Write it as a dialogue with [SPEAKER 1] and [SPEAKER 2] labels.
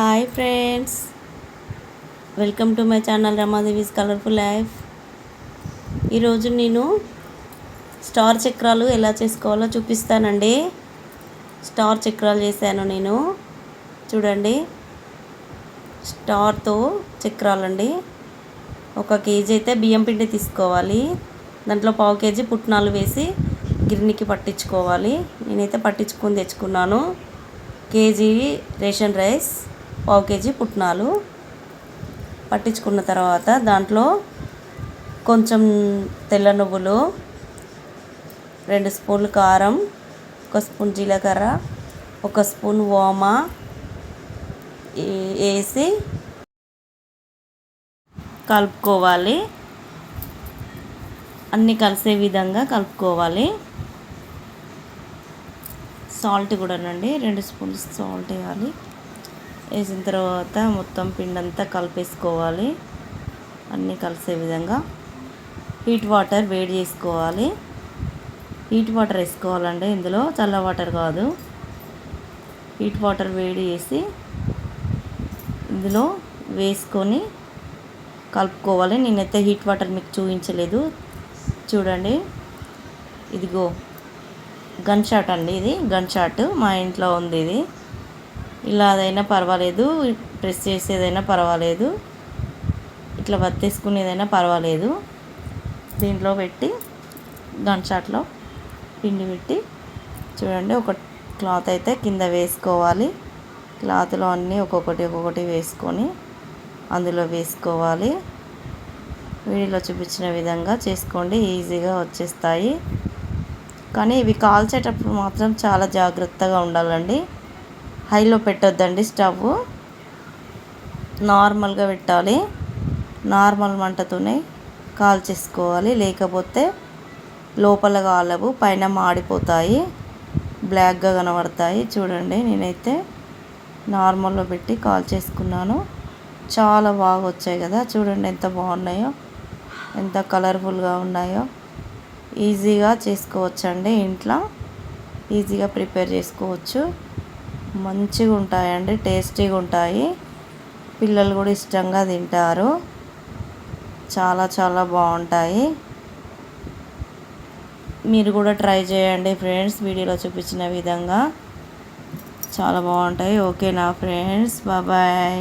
[SPEAKER 1] Hi friends. Welcome to my channel Ramadevi's colourful life ఈరోజు నేను star చక్రాలు ఎలా చేసుకోవాలో చూపిస్తానండి. స్టార్ చక్రాలు చేశాను నేను. చూడండి. స్టార్తో చక్రాలండి. ఒక కేజీ అయితే బియ్యం పిండి తీసుకోవాలి. దాంట్లో పావు కేజీ పుట్నాలు వేసి గిర్నికి పట్టించుకోవాలి. నేనైతే పట్టించుకొని తెచ్చుకున్నాను. KG ration rice. పావు కేజీ పుట్నాలు పట్టించుకున్న తర్వాత దాంట్లో కొంచెం తెల్ల నువ్వులు రెండు స్పూన్లు కారం ఒక స్పూన్ జీలకర్ర ఒక స్పూన్ ఓమా వేసి కలుపుకోవాలి. అన్నీ కలిసే విధంగా కలుపుకోవాలి. సాల్ట్ కూడానండి రెండు స్పూన్లు సాల్ట్ వేయాలి. వేసిన తర్వాత మొత్తం పిండి అంతా కలిపేసుకోవాలి. అన్నీ కలిసే విధంగా హీట్ వాటర్ వేడి చేసుకోవాలి. హీట్ వాటర్ వేసుకోవాలండి ఇందులో చల్ల వాటర్ కాదు. హీట్ వాటర్ వేడి చేసి ఇందులో వేసుకొని కలుపుకోవాలి. నేనైతే హీట్ వాటర్ మీకు చూపించలేదు. చూడండి. ఇదిగో గన్ షాట్ అండి ఇది. గన్ షాట్ మా ఇంట్లో ఉంది ఇది. ఇలా అదైనా పర్వాలేదు ప్రెస్ చేసేదైనా పర్వాలేదు ఇట్లా వత్తేసుకునేదైనా పర్వాలేదు. దీంట్లో పెట్టి గన్షాట్లో పిండి పెట్టి చూడండి ఒక క్లాత్ అయితే కింద వేసుకోవాలి. క్లాత్లో అన్నీ ఒక్కొక్కటి ఒక్కొక్కటి వేసుకొని అందులో వేసుకోవాలి. వీడియోలో చూపించిన విధంగా చేసుకోండి ఈజీగా వచ్చేస్తాయి. కానీ ఇవి కాల్చేటప్పుడు మాత్రం చాలా జాగ్రత్తగా ఉండాలండి. హైలో పెట్టొద్దండి స్టవ్. నార్మల్గా పెట్టాలి. నార్మల్ మంటతోనే కాల్చేసుకోవాలి. లేకపోతే లోపల కాలవు పైన మాడిపోతాయి. బ్లాక్గా కనబడతాయి. చూడండి నేనైతే నార్మల్లో పెట్టి కాల్ చేసుకున్నాను చాలా బాగా వచ్చాయి కదా. చూడండి ఎంత బాగున్నాయో ఎంత కలర్ఫుల్గా ఉన్నాయో. ఈజీగా చేసుకోవచ్చండి ఇంట్లో. ఈజీగా ప్రిపేర్ చేసుకోవచ్చు. మంచిగా ఉంటాయండి టేస్టీగా ఉంటాయి పిల్లలు కూడా ఇష్టంగా తింటారు. చాలా చాలా బాగుంటాయి. మీరు కూడా ట్రై చేయండి ఫ్రెండ్స్ వీడియోలో చూపించిన విధంగా. చాలా బాగుంటాయి. ఓకేనా ఫ్రెండ్స్ బాయ్.